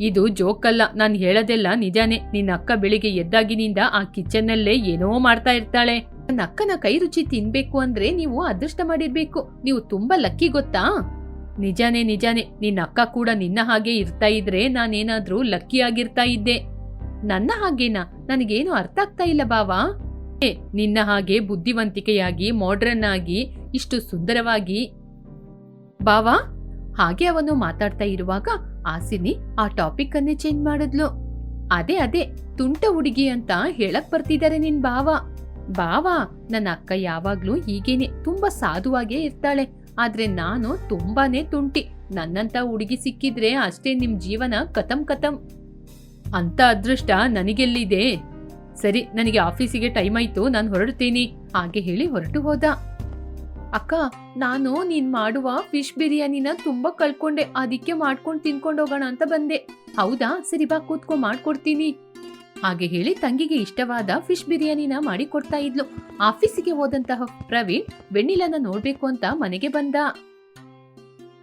ಇದು ಜೋಕ್ ಅಲ್ಲ, ನಾನು ಹೇಳೋದೆಲ್ಲ ನಿಜಾನೇ. ನಿನ್ನ ಅಕ್ಕ ಬೆಳಿಗ್ಗೆ ಎದ್ದಾಗಿನಿಂದ ಆ ಕಿಚನ್ನಲ್ಲೇ ಏನೋ ಮಾಡ್ತಾ ಇರ್ತಾಳೆ. ನನ್ನ ಅಕ್ಕನ ಕೈ ರುಚಿ ತಿನ್ಬೇಕು ಅಂದ್ರೆ ನೀವು ಅದೃಷ್ಟ ಮಾಡಿರ್ಬೇಕು. ನೀವು ತುಂಬಾ ಲಕ್ಕಿ ಗೊತ್ತಾ? ನಿಜಾನೇ ನಿಜಾನೇ. ನಿನ್ನ ಅಕ್ಕ ಕೂಡ ನಿನ್ನ ಹಾಗೆ ಇರ್ತಾ ಇದ್ರೆ ನಾನೇನಾದ್ರೂ ಲಕ್ಕಿ ಆಗಿರ್ತಾ ಇದ್ದೆ. ನನ್ನ ಹಾಗೇನಾ? ನನಗೇನು ಅರ್ಥ ಆಗ್ತಾ ಇಲ್ಲ ಬಾವಾ. ಏ, ನಿನ್ನ ಹಾಗೆ ಬುದ್ಧಿವಂತಿಕೆಯಾಗಿ ಮಾಡ್ರನ್ ಆಗಿ ಇಷ್ಟು ಸುಂದರವಾಗಿ. ಬಾವಾ ಹಾಗೆ ಅವನು ಮಾತಾಡ್ತಾ ಇರುವಾಗ ಆಸಿನಿ ಆ ಟಾಪಿಕ್ ಅನ್ನೇ ಚೇಂಜ್ ಮಾಡಿದ್ಲು. ಅದೇ ಅದೇ ತುಂಟ ಹುಡುಗಿ ಅಂತ ಹೇಳಕ್ ಬರ್ತಿದ್ದಾರೆ ನಿನ್ ಬಾವ. ಬಾವ ನನ್ನ ಅಕ್ಕ ಯಾವಾಗ್ಲೂ ಹೀಗೇನೆ ತುಂಬಾ ಸಾಧುವಾಗೇ ಇರ್ತಾಳೆ. ಆದ್ರೆ ನಾನು ತುಂಬಾನೇ ತುಂಟಿ. ನನ್ನಂತ ಹುಡುಗಿ ಸಿಕ್ಕಿದ್ರೆ ಅಷ್ಟೇ ನಿಮ್ ಜೀವನ ಕತಂ ಕತಂ ಅಂತ ಅದೃಷ್ಟ ನನಗೆಲ್ಲಿದೆ? ಸರಿ, ನನಗೆ ಆಫೀಸಿಗೆ ಟೈಮ್ ಆಯ್ತು, ನಾನು ಹೊರಡ್ತೀನಿ. ಹಾಗೆ ಹೇಳಿ ಹೊರಟು ಹೋದ. ಅಕ್ಕ, ನಾನು ನೀನ್ ಮಾಡುವ ಫಿಶ್ ಬಿರಿಯಾನಿನ ತುಂಬಾ ಕಲ್ಕೊಂಡೆ ಅದಕ್ಕೆ ಮಾಡ್ಕೊಂಡು ತಿನ್ಕೊಂಡು ಹೋಗೋಣ ಅಂತ ಬಂದೆ. ಹೌದಾ? ಸರಿ ಬಾ, ಕೂತ್ಕೊ, ಮಾಡ್ಕೊಡ್ತೀನಿ. ಹಾಗೆ ಹೇಳಿ ತಂಗಿಗೆ ಇಷ್ಟವಾದ ಫಿಶ್ ಬಿರಿಯಾನಿನ ಮಾಡಿ ಕೊಡ್ತಾ ಇದ್ಲು. ಆಫೀಸಿಗೆ ಹೋದಂತಹ ಪ್ರವೀಣ್ ವೆಣ್ಣಿಲನ ನೋಡ್ಬೇಕು ಅಂತ ಮನೆಗೆ ಬಂದ.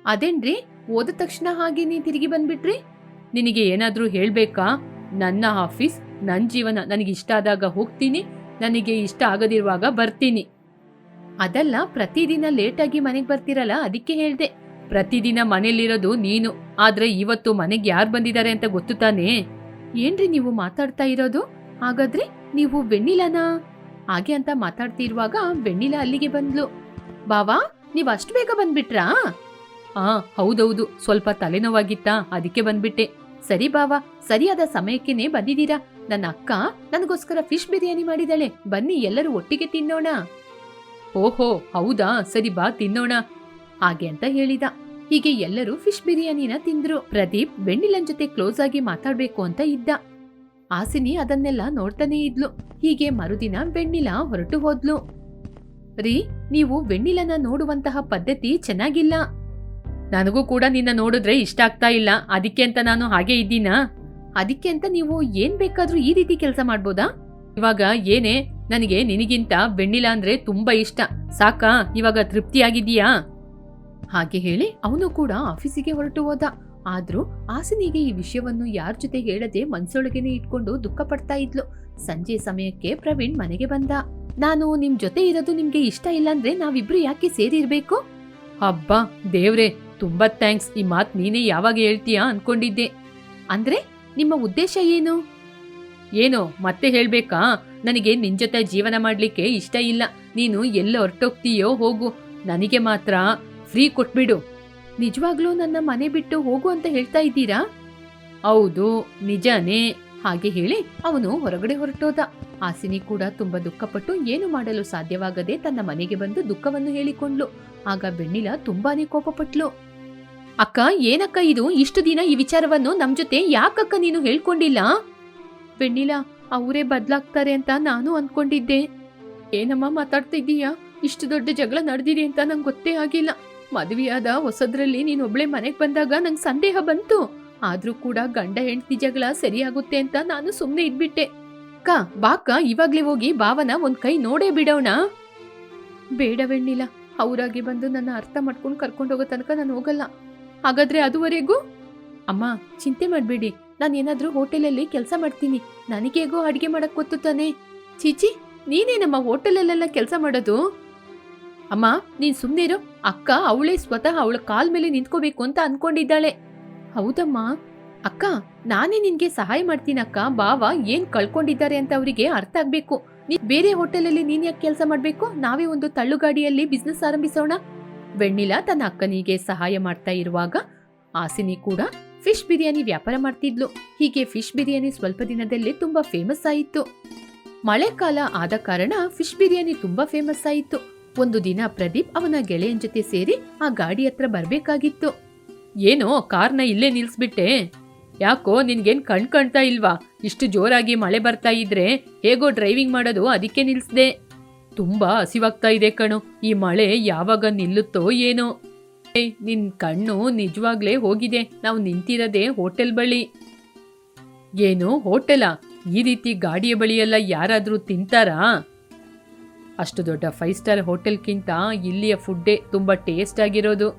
ಅದೇನ್ರಿ? ಓದ ತಕ್ಷಣ ಹಾಗೆ ನೀ ತಿರುಗಿ ಬಂದ್ಬಿಟ್ರಿ? ನಿನಗೆ ಏನಾದರೂ ಹೇಳಬೇಕಾ? ನನ್ನ ಆಫೀಸ್ ನನ್ನ ಜೀವನ ನನಗೆ ಇಷ್ಟ ಆದಾಗ ಹೋಗ್ತೀನಿ, ನನಗೆ ಇಷ್ಟ ಆಗದಿರುವಾಗ ಬರ್ತೀನಿ. ಅದಲ್ಲ, ಪ್ರತಿದಿನ ಲೇಟಾಗಿ ಮನೆಗೆ ಬರ್ತಿರಲ್ಲ, ಅದಕ್ಕೆ ಹೇಳ್ದೆ. ಪ್ರತಿದಿನ ಮನೇಲಿರೋದು ನೀನು, ಆದ್ರೆ ಇವತ್ತು ಮನೆಗೆ ಯಾರು ಬಂದಿದ್ದಾರೆ ಅಂತ ಗೊತ್ತು ತಾನೇ? ಏನ್ರಿ ನೀವು ಮಾತಾಡ್ತಾ ಇರೋದು? ಹಾಗಾದ್ರೆ ನೀವು ಬೆಣ್ಣಿಲನಾ ಹಾಗೆ ಅಂತ ಮಾತಾಡ್ತಿರುವಾಗ ವೆನ್ನಿಲಾ ಅಲ್ಲಿಗೆ ಬಂದ್ಲು. ಬಾವಾ, ನೀವು ಅಷ್ಟು ಬೇಗ ಬಂದ್ಬಿಟ್ರಾ? ಆ, ಹೌದೌದು. ಸ್ವಲ್ಪ ತಲೆನೋವಾಗಿತ್ತಾ? ಅದಕ್ಕೆ ಬಂದ್ಬಿಟ್ಟೆ. ಸರಿ ಬಾವಾ, ಸರಿಯಾದ ಸಮಯಕ್ಕೇನೆ ಬಂದಿದ್ದೀರಾ? ನನ್ನ ಅಕ್ಕ ನನಗೋಸ್ಕರ ಫಿಶ್ ಬಿರಿಯಾನಿ ಮಾಡಿದಾಳೆ. ಬನ್ನಿ, ಎಲ್ಲರೂ ಒಟ್ಟಿಗೆ ತಿನ್ನೋಣ. ಓಹೋ, ಹೌದಾ? ಸರಿ ಬಾ, ತಿನ್ನೋಣ. ಹಾಗೆ ಅಂತ ಹೇಳಿದ. ಹೀಗೆ ಎಲ್ಲರೂ ಫಿಶ್ ಬಿರಿಯಾನಿನ ತಿಂದ್ರು. ಪ್ರದೀಪ್ ಬೆಣ್ಣಿಲನ್ ಜೊತೆ ಕ್ಲೋಸ್ ಆಗಿ ಮಾತಾಡ್ಬೇಕು ಅಂತ ಇದ್ದ. ಆಸಿನಿ ಅದನ್ನೆಲ್ಲ ನೋಡ್ತಾನೆ ಇದ್ಲು. ಹೀಗೆ ಮರುದಿನ ಬೆಣ್ಣಿಲ ಹೊರಟು ಹೋದ್ಲು. ರೀ, ನೀವು ಬೆಣ್ಣಿಲನ ನೋಡುವಂತಹ ಪದ್ಧತಿ ಚೆನ್ನಾಗಿಲ್ಲ. ನನಗೂ ಕೂಡ ನಿನ್ನ ನೋಡಿದ್ರೆ ಇಷ್ಟ ಆಗ್ತಾ ಇಲ್ಲ. ಅದಕ್ಕೆ ಅಂತ ನಾನು ಹಾಗೆ ಇದ್ದೀನಾ? ಅದಕ್ಕೆ ಅಂತ ನೀವು ಏನ್ ಬೇಕಾದ್ರೂ ಈ ರೀತಿ ಕೆಲಸ ಮಾಡ್ಬೋದಾ? ಇವಾಗ ಏನೇ, ನನಗೆ ನಿನಗಿಂತ ಬೆಣ್ಣಿಲ ಅಂದ್ರೆ ತುಂಬಾ ಇಷ್ಟ. ಸಾಕಾ? ಇವಾಗ ತೃಪ್ತಿಯಾಗಿದೀಯಾ ಹಾಗೆ ಹೇಳಿ ಅವನು ಕೂಡ ಆಫೀಸಿಗೆ ಹೊರಟು ಹೋದ. ಆದ್ರೂ ಆಸಿನಿಗೆ ಈ ವಿಷಯವನ್ನು ಯಾರ ಜೊತೆ ಹೇಳದೆ ಮನ್ಸೊಳಗೇನೆ ಇಟ್ಕೊಂಡು ದುಃಖ ಪಡ್ತಾ ಇದ್ಲು. ಸಂಜೆ ಸಮಯಕ್ಕೆ ಪ್ರವೀಣ್ ಮನೆಗೆ ಬಂದ. ನಾನು ನಿಮ್ ಜೊತೆ ಇರೋದು ನಿಮ್ಗೆ ಇಷ್ಟ ಇಲ್ಲಾಂದ್ರೆ ನಾವಿಬ್ರು ಯಾಕೆ ಸೇರಿರ್ಬೇಕು? ಹಬ್ಬ ದೇವ್ರೆ! ತುಂಬಾ ಥ್ಯಾಂಕ್ಸ್. ಈ ಮಾತು ನೀನೇ ಯಾವಾಗ ಹೇಳ್ತೀಯಾ ಅನ್ಕೊಂಡಿದ್ದೆ. ಅಂದ್ರೆ ನಿಮ್ಮ ಉದ್ದೇಶ ಏನು? ಏನೋ, ಮತ್ತೆ ಹೇಳ್ಬೇಕಾ? ನನಗೆ ನಿನ್ ಜೊತೆ ಜೀವನ ಮಾಡ್ಲಿಕ್ಕೆ ಇಷ್ಟ ಇಲ್ಲ. ನೀನು ಎಲ್ಲ ಹೊರಟೋಗ್ತೀಯೋ ಹೋಗು. ನನಗೆ ಮಾತ್ರ ಫ್ರೀ ಕೊಟ್ಬಿಡು. ನಿಜವಾಗ್ಲೂ ನನ್ನ ಮನೆ ಬಿಟ್ಟು ಹೋಗು ಅಂತ ಹೇಳ್ತಾ ಇದ್ದೀರಾ? ಹೌದು, ನಿಜಾನೇ. ಹಾಗೆ ಹೇಳಿ ಅವನು ಹೊರಗಡೆ ಹೊರಟೋದ. ಹಾಸಿನಿ ಕೂಡ ತುಂಬಾ ದುಃಖಪಟ್ಟು ಏನು ಮಾಡಲು ಸಾಧ್ಯವಾಗದೆ ತನ್ನ ಮನೆಗೆ ಬಂದು ದುಃಖವನ್ನು ಹೇಳಿಕೊಂಡ್ಲು. ಆಗ ಬೆಣ್ಣಿಲ ತುಂಬಾನೇ ಕೋಪಪಟ್ಲು. ಅಕ್ಕ, ಏನಕ್ಕ ಇದು? ಇಷ್ಟು ದಿನ ಈ ವಿಚಾರವನ್ನು ನಮ್ ಜೊತೆ ಯಾಕಕ್ಕ ನೀನು ಹೇಳ್ಕೊಂಡಿಲ್ಲ? ಬೆಣ್ಣಿಲ ಅವರೇ ಬದಲಾಗ್ತಾರೆ ಅಂತ ನಾನು ಅನ್ಕೊಂಡಿದ್ದೆ. ಏನಮ್ಮ ಮಾತಾಡ್ತಿದ್ದೀಯ? ಇಷ್ಟು ದೊಡ್ಡ ಜಗಳ ನಡೆದಿದೆ ಅಂತ ನಂಗೆ ಗೊತ್ತೇ ಆಗಿಲ್ಲ. ಮದುವೆಯಾದ ಹೊಸದ್ರಲ್ಲಿ ನೀನು ಒಬ್ಳೆ ಮನೆಗೆ ಬಂದಾಗ ನಂಗೆ ಸಂದೇಹ ಬಂತು. ಆದ್ರೂ ಕೂಡ ಗಂಡ ಹೆಂಡತಿ ಜಗಳ ಸರಿಯಾಗುತ್ತೆ ಅಂತ ನಾನು ಸುಮ್ಮನೆ ಇದ್ಬಿಟ್ಟೆ. ಅಕ್ಕ ಬಾಕ ಇವಾಗ್ಲೇ ಹೋಗಿ ಭಾವನ ಒಂದ್ ಕೈ ನೋಡೇ ಬಿಡೋಣ? ಬೇಡವೆಣ್ಣಿಲ್ಲ ಅವರಾಗಿ ಬಂದು ನನ್ನ ಅರ್ಥ ಮಾಡ್ಕೊಂಡು ಕರ್ಕೊಂಡು ಹೋಗೋ ತನಕ ನಾನು ಹೋಗಲ್ಲ. ಹಾಗಾದ್ರೆ ಅದುವರೆಗೂ? ಅಮ್ಮ, ಚಿಂತೆ ಮಾಡಬೇಡಿ. ನಾನು ಏನಾದ್ರೂ ಹೋಟೆಲಲ್ಲಿ ಕೆಲಸ ಮಾಡ್ತೀನಿ. ನನಗೇಗೋ ಅಡಿಗೆ ಮಾಡಕ್ ಗೊತ್ತು ತಾನೆ. ಚೀಚಿ ನೀನೇ ನಮ್ಮ ಹೋಟೆಲಲ್ಲೆಲ್ಲ ಕೆಲಸ ಮಾಡೋದು? ಅಮ್ಮ, ನೀನ್ ಸುಮ್ನೆ ಇರೋ ಅಕ್ಕ ಅವಳೇ ಸ್ವತಃ ಅವಳ ಕಾಲ್ ಮೇಲೆ ನಿಂತ್ಕೋಬೇಕು ಅಂತ ಅನ್ಕೊಂಡಿದ್ದಾಳೆ. ಹೌದಮ್ಮ. ಅಕ್ಕ, ನಾನೇ ನಿನ್ಗೆ ಸಹಾಯ ಮಾಡ್ತೀನಿ ಅಕ್ಕ. ಬಾವ ಏನ್ ಕಳ್ಕೊಂಡಿದ್ದಾರೆ ಅಂತ ಅವರಿಗೆ ಅರ್ಥ ಆಗ್ಬೇಕು. ನೀ ಬೇರೆ ಹೋಟೆಲಲ್ಲಿ ನೀನ್ ಯಾಕೆ ಕೆಲಸ ಮಾಡ್ಬೇಕು? ನಾವೇ ಒಂದು ತಳ್ಳುಗಾಡಿಯಲ್ಲಿ ಬಿಸ್ನೆಸ್ ಆರಂಭಿಸೋಣ. ವೆಣ್ಣಿಲ ತನ್ನ ಅಕ್ಕನಿಗೆ ಸಹಾಯ ಮಾಡ್ತಾ ಇರುವಾಗ ಆಸಿನಿ ಕೂಡ ಫಿಶ್ ಬಿರಿಯಾನಿ ವ್ಯಾಪಾರ ಮಾಡ್ತಿದ್ಲು. ಹೀಗೆ ಫಿಶ್ ಬಿರಿಯಾನಿ ಸ್ವಲ್ಪ ದಿನದಲ್ಲೇ ತುಂಬಾ ಫೇಮಸ್ ಆಯಿತು. ಮಳೆಕಾಲ ಆದ ಕಾರಣ ಫಿಶ್ ಬಿರಿಯಾನಿ ತುಂಬಾ ಫೇಮಸ್ ಆಯಿತು. ಒಂದು ದಿನ ಪ್ರದೀಪ್ ಅವನ ಗೆಳೆಯನ ಜೊತೆ ಸೇರಿ ಆ ಗಾಡಿ ಹತ್ರ ಬರಬೇಕಾಗಿತ್ತು. ಏನೋ ಕಾರ್ನ ಇಲ್ಲೇ ನಿಲ್ಸ್ಬಿಟ್ಟೆ. ಯಾಕೋ ನಿನ್ಗೇನ್ ಕಣ್ ಕಾಣ್ತಾ ಇಲ್ವಾ? ಇಷ್ಟು ಜೋರಾಗಿ ಮಳೆ ಬರ್ತಾ ಇದ್ರೆ ಹೇಗೋ ಡ್ರೈವಿಂಗ್ ಮಾಡೋದು ಅದಕ್ಕೆ ನಿಲ್ಸ್ದೆ. ತುಂಬಾ ಹಸಿವಾಗ್ತಾ ಇದೆ ಕಣೋ. ಈ ಮಳೆ ಯಾವಾಗ ನಿಲ್ಲುತ್ತೋ ಏನೋ. ನಿನ್ ಕಣ್ಣು ನಿಜವಾಗ್ಲೇ ಹೋಗಿದೆ. ನಾವು ನಿಂತಿರೋದೇ ಹೋಟೆಲ್ ಬಳಿ. ಏನು ಹೋಟೆಲಾ? ಈ ರೀತಿ ಗಾಡಿಯ ಬಳಿಯೆಲ್ಲ ಯಾರಾದರೂ ತಿಂತಾರಾ? ಅಷ್ಟು ದೊಡ್ಡ ಫೈವ್ ಸ್ಟಾರ್ ಹೋಟೆಲ್ಗಿಂತ ಇಲ್ಲಿಯ ಫುಡ್ಡೇ ತುಂಬಾ ಟೇಸ್ಟ್ ಆಗಿರೋದು.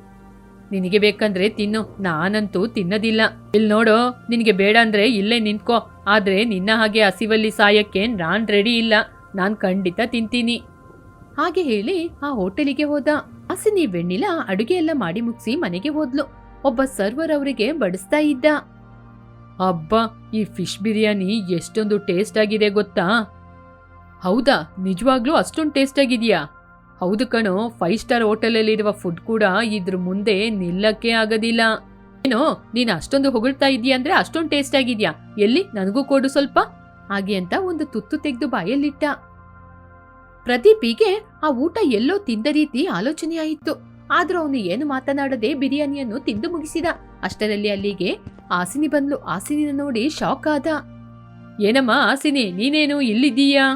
ನಿನಗೆ ಬೇಕಂದ್ರೆ ತಿನ್ನು. ನಾನಂತೂ ತಿನ್ನೋದಿಲ್ಲ. ಇಲ್ಲಿ ನೋಡು, ನಿನಗೆ ಬೇಡ ಅಂದ್ರೆ ಇಲ್ಲೇ ನಿಂತ್ಕೋ. ಆದ್ರೆ ನಿನ್ನ ಹಾಗೆ ಹಸಿವಲ್ಲಿ ಸಾಯಕ್ಕೆ ನಾನು ರೆಡಿ ಇಲ್ಲ. ನಾನ್ ಖಂಡಿತ ತಿಂತೀನಿ. ಹಾಗೆ ಹೇಳಿ ಆ ಹೋಟೆಲಿಗೆ ಹೋದ. ಹಸಿನಿ ವೆಣ್ಣಿಲ ಅಡುಗೆ ಎಲ್ಲ ಮಾಡಿ ಮುಗಿಸಿ ಮನೆಗೆ ಹೋದ್ಲು. ಒಬ್ಬ ಸರ್ವರ್ ಅವರಿಗೆ ಬಡಿಸ್ತಾ ಇದ್ದ. ಅಬ್ಬ, ಈ ಫಿಶ್ ಬಿರಿಯಾನಿ ಎಷ್ಟೊಂದು ಟೇಸ್ಟ್ ಆಗಿದೆ ಗೊತ್ತಾ? ಹೌದಾ, ನಿಜವಾಗ್ಲೂ ಅಷ್ಟೊಂದು ಟೇಸ್ಟ್ ಆಗಿದೆಯಾ? ಹೌದು ಕಣೋ, ಫೈವ್ ಸ್ಟಾರ್ ಹೋಟೆಲಲ್ಲಿರುವ ಫುಡ್ ಕೂಡ ಇದ್ರ ಮುಂದೆ ನಿಲ್ಲಕ್ಕೆ ಆಗೋದಿಲ್ಲ. ಏನೋ, ನೀನು ಅಷ್ಟೊಂದು ಹೊಗಳ್ತಾ ಇದೀಯ ಅಂದ್ರೆ ಅಷ್ಟೊಂದು ಟೇಸ್ಟ್ ಆಗಿದ್ಯಾ? ಎಲ್ಲಿ, ನನಗೂ ಕೊಡು ಸ್ವಲ್ಪ. ಹಾಗೆ ಅಂತ ಒಂದು ತುತ್ತು ತೆಗೆದು ಬಾಯಲ್ಲಿಟ್ಟ. ಪ್ರದೀಪಿಗೆ ಆ ಊಟ ಎಲ್ಲೋ ತಿಂದ ರೀತಿ ಆಲೋಚನೆಯಾಯಿತು ಆದ್ರೂ ಅವನು ಏನು ಮಾತನಾಡದೆ ಬಿರಿಯಾನಿಯನ್ನು ತಿಂದು ಮುಗಿಸಿದ. ಅಷ್ಟರಲ್ಲಿ ಅಲ್ಲಿಗೆ ಆಸಿನಿ ಬಂದ್ಲು. ಆಸಿನಿನ ನೋಡಿ ಶಾಕ್ ಆದ. ಏನಮ್ಮ ಆಸಿನಿ ನೀನೇನು ಇಲ್ಲಿದ್ದೀಯಾ?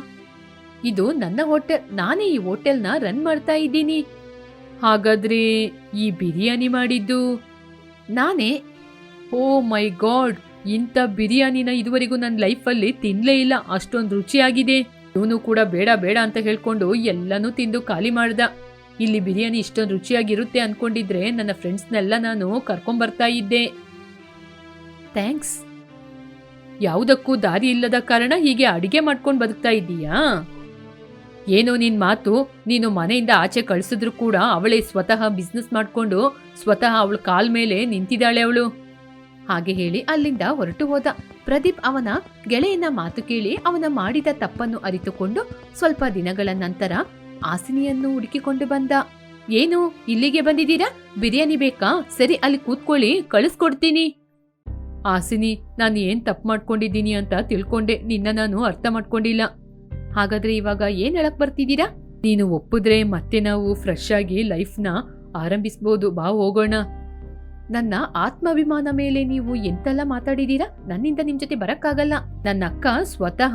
ಇದು ನನ್ನ ಹೋಟೆಲ್. ನಾನೇ ಈ ಹೋಟೆಲ್ನ ರನ್ ಮಾಡ್ತಾ ಇದ್ದೀನಿ. ಹಾಗಾದ್ರೆ ಈ ಬಿರಿಯಾನಿ ಮಾಡಿದ್ದು? ನಾನೇ? Oh my god! ಇಂಥ ಬಿರಿಯಾನಿನ ಇದುವರೆಗೂ ನನ್ನ ಲೈಫಲ್ಲಿ ತಿನ್ಲೇ ಇಲ್ಲ. ಅಷ್ಟೊಂದು ರುಚಿಯಾಗಿದೆ. ಇವನು ಕೂಡ ಬೇಡ ಬೇಡ ಅಂತ ಹೇಳ್ಕೊಂಡು ಎಲ್ಲನೂ ತಿಂದು ಖಾಲಿ ಮಾಡ್ದ. ಇಲ್ಲಿ ಬಿರಿಯಾನಿ ಇಷ್ಟೊಂದು ರುಚಿಯಾಗಿರುತ್ತೆ ಅನ್ಕೊಂಡಿದ್ರೆ ನನ್ನ ಫ್ರೆಂಡ್ಸ್ನೆಲ್ಲ ನಾನು ಕರ್ಕೊಂಬರ್ತಾ ಇದ್ದೆ. ಥ್ಯಾಂಕ್ಸ್. ಯಾವುದಕ್ಕೂ ದಾರಿ ಇಲ್ಲದ ಕಾರಣ ಹೀಗೆ ಅಡಿಗೆ ಮಾಡ್ಕೊಂಡು ಬದುಕ್ತಾ ಇದ್ದೀಯಾ? ಏನೋ ನಿನ್ನ ಮಾತು, ನೀನು ಮನೆಯಿಂದ ಆಚೆ ಕಳಿಸಿದ್ರು ಕೂಡ ಅವಳೇ ಸ್ವತಃ ಬಿಸ್ನೆಸ್ ಮಾಡ್ಕೊಂಡು ಸ್ವತಃ ಅವಳ ಕಾಲ್ ಮೇಲೆ ನಿಂತಿದ್ದಾಳೆ ಅವಳು. ಹಾಗೆ ಹೇಳಿ ಅಲ್ಲಿಂದ ಹೊರಟು ಹೋದ. ಪ್ರದೀಪ್ ಅವನ ಗೆಳೆಯನ ಮಾತು ಕೇಳಿ ಅವನ ಮಾಡಿದ ತಪ್ಪನ್ನು ಅರಿತುಕೊಂಡು ಸ್ವಲ್ಪ ದಿನಗಳ ನಂತರ ಆಸಿನಿಯನ್ನು ಹುಡುಕಿಕೊಂಡು ಬಂದ. ಏನು, ಇಲ್ಲಿಗೆ ಬಂದಿದ್ದೀರಾ? ಬಿರಿಯಾನಿ ಬೇಕಾ? ಸರಿ, ಅಲ್ಲಿ ಕೂತ್ಕೊಳ್ಳಿ, ಕಳಿಸ್ಕೊಡ್ತೀನಿ. ಆಸಿನಿ, ನಾನು ಏನ್ ತಪ್ಪು ಮಾಡ್ಕೊಂಡಿದ್ದೀನಿ ಅಂತ ತಿಳ್ಕೊಂಡೆ. ನಿನ್ನ ನಾನು ಅರ್ಥ ಮಾಡ್ಕೊಂಡಿಲ್ಲ. ಹಾಗಾದ್ರೆ ಇವಾಗ ಏನ್ ಹೇಳಕ್ ಬರ್ತಿದ್ದೀರಾ? ನೀನು ಒಪ್ಪಿದ್ರೆ ಮತ್ತೆ ನಾವು ಫ್ರೆಶ್ ಆಗಿ ಲೈಫ್ನ ಆರಂಭಿಸ್ಬೋದು. ಬಾ, ಹೋಗೋಣ. ನನ್ನ ಆತ್ಮಾಭಿಮಾನ ಮೇಲೆ ನೀವು ಎಂತೆಲ್ಲ ಮಾತಾಡಿದೀರಾ? ನನ್ನಿಂದ ನಿಮ್ ಜೊತೆ ಬರಕ್ಕಾಗಲ್ಲ. ನನ್ನ ಅಕ್ಕ ಸ್ವತಃ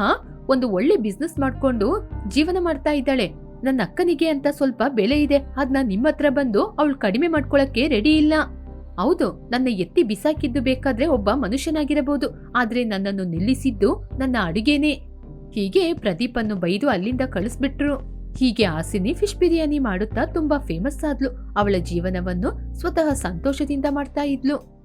ಒಂದು ಒಳ್ಳೆ ಬಿಸ್ನೆಸ್ ಮಾಡ್ಕೊಂಡು ಜೀವನ ಮಾಡ್ತಾ ಇದ್ದಾಳೆ. ನನ್ನ ಅಕ್ಕನಿಗೆ ಅಂತ ಸ್ವಲ್ಪ ಬೆಲೆ ಇದೆ. ಅದ್ನ ನಿಮ್ಮ ಹತ್ರ ಬಂದು ಅವಳು ಕಡಿಮೆ ಮಾಡ್ಕೊಳಕ್ಕೆ ರೆಡಿ ಇಲ್ಲ. ಹೌದು, ನನ್ನ ಎತ್ತಿ ಬಿಸಾಕಿದ್ದು ಬೇಕಾದ್ರೆ ಒಬ್ಬ ಮನುಷ್ಯನಾಗಿರಬಹುದು. ಆದ್ರೆ ನನ್ನನ್ನು ನಿಲ್ಲಿಸಿದ್ದು ನನ್ನ ಅಡುಗೆನೇ. ಹೀಗೆ ಪ್ರದೀಪನ್ನು ಬೈದು ಅಲ್ಲಿಂದ ಕಳಿಸ್ಬಿಟ್ರು. ಹೀಗೆ ಆಸಿನಿ ಫಿಶ್ ಬಿರಿಯಾನಿ ಮಾಡುತ್ತಾ ತುಂಬಾ ಫೇಮಸ್ ಆದ್ಲು. ಅವಳ ಜೀವನವನ್ನು ಸ್ವತಃ ಸಂತೋಷದಿಂದ ಮಾಡ್ತಾ ಇದ್ಲು.